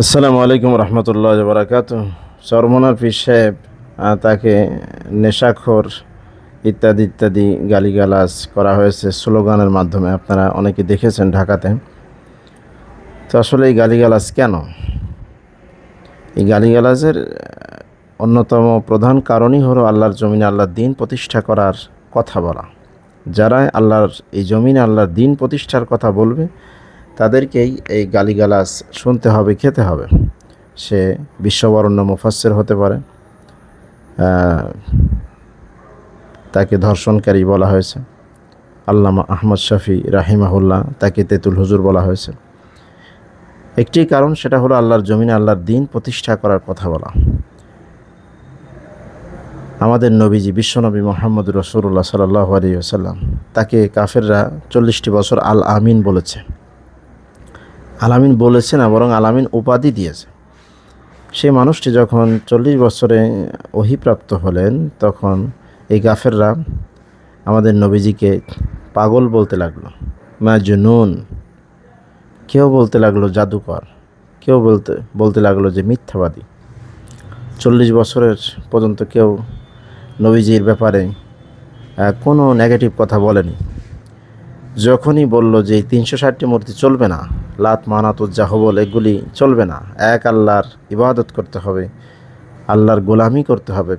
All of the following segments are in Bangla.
আসসালামু আলাইকুম রহমতুল্লাহ বারাকাত চরমনার পীর সাহেব তাকে নেশাখোর ইত্যাদি ইত্যাদি গালিগালাজ করা হয়েছে স্লোগানের মাধ্যমে। আপনারা অনেকে দেখেছেন ঢাকাতে। তো আসলে এই গালিগালাজ কেন? এই গালিগালাজের অন্যতম প্রধান কারণই হলো আল্লাহর জমিনে আল্লাহর দিন প্রতিষ্ঠা করার কথা বলা। যারা আল্লাহর, এই জমিনে আল্লাহর দিন প্রতিষ্ঠার কথা বলবে তাদেরকেই এই গালিগালাজ শুনতে হবে, খেতে হবে। সে বিশ্ববরণ্য মুফাসসির হতে পারে। তাকে ধর্ষণকারী বলা হয়েছে। আল্লামা আহমদ শফি রাহিমাহুল্লাহ তাকে তেতুল হুজুর বলা হয়েছে। একটি কারণ সেটা হলো আল্লাহর জমিনে আল্লাহর দিন প্রতিষ্ঠা করার কথা বলা। আমাদের নবীজি বিশ্বনবী মোহাম্মদ রসুল্লাহ সাল্লাহ আলী আসাল্লাম তাকে কাফেররা চল্লিশটি বছর আল আমিন বলেছে। আলামিন বলেছে না, বরং আলামিন উপাধি দিয়েছে। সেই মানুষটি যখন চল্লিশ বছরে অহিপ্রাপ্ত হলেন, তখন এই গাফেররা আমাদের নবীজিকে পাগল বলতে লাগল। মাজনুন। কেউ বলতে লাগল জাদুকর। কেউ বলতে বলতে লাগল যে মিথ্যাবাদী। চল্লিশ বছরের পর্যন্ত কেউ নবীজির ব্যাপারে কোনো নেগেটিভ কথা বলেনি। যখনই বলল যে তিনশো ষাটটি মূর্তি চলবে না, লাত, মানাত উজ্জাহবল এগুলি চলবে না, এক আল্লাহর ইবাদত করতে হবে, আল্লাহর গোলামি করতে হবে।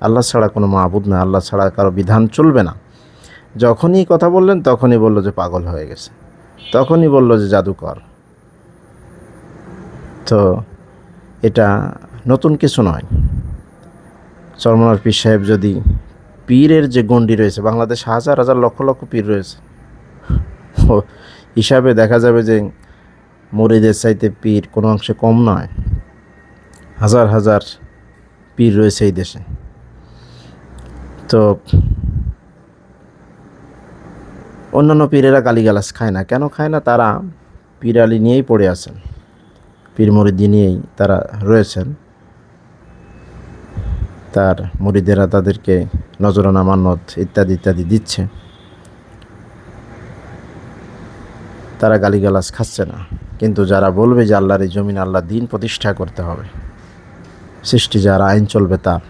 আল্লাহ ছাড়া কোনো মাহবুদ না আল্লাহ ছাড়া কারও বিধান চলবে না। যখনই কথা বললেন, তখনই বলল যে পাগল হয়ে গেছে। তখনই বলল যে জাদুকর। তো এটা নতুন কিছু নয়। চরমনার পীর সাহেব যদি পীরের যে গণ্ডি রয়েছে, বাংলাদেশে হাজার হাজার লক্ষ লক্ষ পীর রয়েছে হিসাবে দেখা যাবে যে মরিদের চাইতে পীর কোনো অংশে কম নয়। হাজার হাজার পীর রয়েছে এই দেশে। তো অন্যান্য পীরেরা গালিগালাজ খায় না। কেন খায় না? তারা পীরালি নিয়েই পড়ে আছেন। পীর মরিদি নিয়েই তারা রয়েছেন। তার মুরিদেরা তাদেরকে নজরানা মান্নত ইত্যাদি ইত্যাদি দিচ্ছে। তারা গালিগালাজ খাচ্ছে না। কিন্তু যারা বলবে যে আল্লাহর এই জমিন আল্লাহ দিন প্রতিষ্ঠা করতে হবে, সৃষ্টি যার আইন চলবে তার।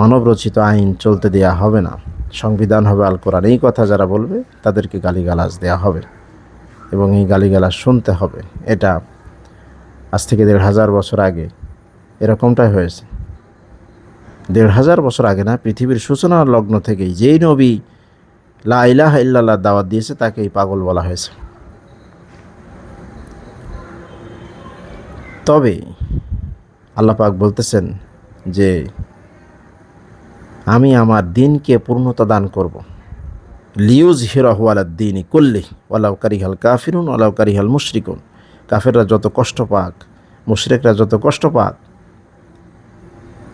মানব রচিত আইন চলতে দেয়া হবে না। সংবিধান হবে আল কোরআন। এই কথা যারা বলবে, তাদেরকে গালিগালাজ দেয়া হবে এবং এই গালিগালাজ শুনতে হবে। এটা আজ থেকে দেড় হাজার বছর আগে এরকমটাই হয়েছে। দেড় হাজার বছর আগে না, পৃথিবীর সূচনার লগ্ন থেকেই যেই নবী লা ইল্লাল্লাহ দাওয়াত দিয়েছে, তাকে এই পাগল বলা হয়েছে। তবে আল্লাহ পাক বলতেছেন যে, আমি আমার দিনকে পূর্ণতা দান করব। লিউজ হিরাহু আলাদ দিনই করলে ওয়ালাউ কারিহাল কাফিরুন, ওয়ালাউ কারিহাল মুশরিকুন। কাফেররা যত কষ্ট পাক, মুশরিকরা যত কষ্ট পাক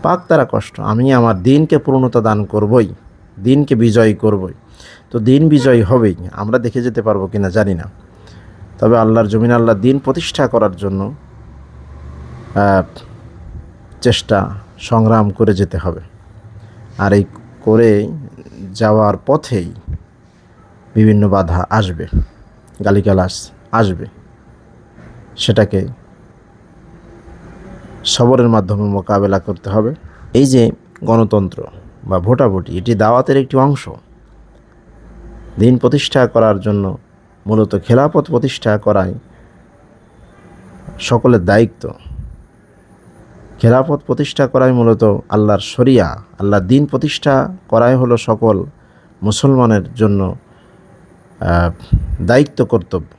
পাক তারা কষ্ট। আমি আমার দিনকে পূর্ণতা দান করবই, দিনকে বিজয়ী করবই। তো দিন বিজয়ী হবেই। আমরা দেখে যেতে পারব কিনা জানি না। তবে আল্লাহর জমিন আল্লাহ দিন প্রতিষ্ঠা করার জন্য চেষ্টা, সংগ্রাম করে যেতে হবে। আর এই করে যাওয়ার পথেই বিভিন্ন বাধা আসবে গালিগালাস আসবে। সেটাকে সবরের মাধ্যমে মোকাবেলা করতে হবে। এই যে গণতন্ত্র বা ভোটাভুটি, এটি দাওয়াতের একটি অংশ। দিন প্রতিষ্ঠা করার জন্য মূলত খেলাপথ প্রতিষ্ঠা করাই সকলের দায়িত্ব। খেলাপথ প্রতিষ্ঠা করাই মূলত আল্লাহর শরিয়া, আল্লাহর দিন প্রতিষ্ঠা করাই হলো সকল মুসলমানের জন্য দায়িত্ব কর্তব্য।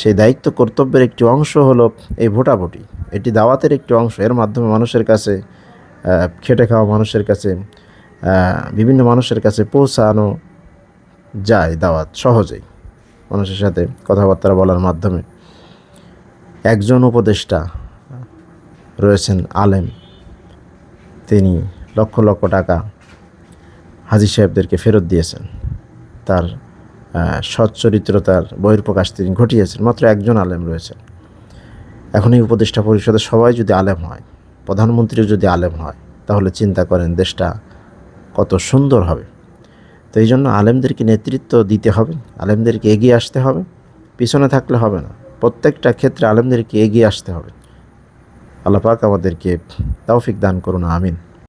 সেই দায়িত্ব কর্তব্যের একটি অংশ হলো এই ভোটাভুটি। এটি দাওয়াতের একটি অংশ। এর মাধ্যমে মানুষের কাছে খেটে খাওয়া মানুষের কাছে বিভিন্ন মানুষের কাছে পৌঁছানো যায় দাওয়াত সহজেই। মানুষের সাথে কথাবার্তা বলার মাধ্যমে। একজন উপদেষ্টা রয়েছেন আলেম। তিনি লক্ষ লক্ষ টাকা হাজি সাহেবদেরকে ফেরত দিয়েছেন। তার সচ্চরিত্রতার বহির্প্রকাশ তিনি ঘটিয়েছেন। মাত্র একজন আলেম রয়েছেন। এখন এই উপদেষ্টা পরিষদের সবাই যদি আলেম হয় প্রধানমন্ত্রীও যদি আলেম হয়, তাহলে চিন্তা করেন দেশটা কত সুন্দর হবে। তো এই জন্য আলেমদেরকে নেতৃত্ব দিতে হবে, আলেমদেরকে এগিয়ে আসতে হবে, পিছনে থাকলে হবে না। প্রত্যেকটা ক্ষেত্রে আলেমদেরকে এগিয়ে আসতে হবে। আল্লাহ পাক আমাদেরকে তৌফিক দান করুন, আমিন।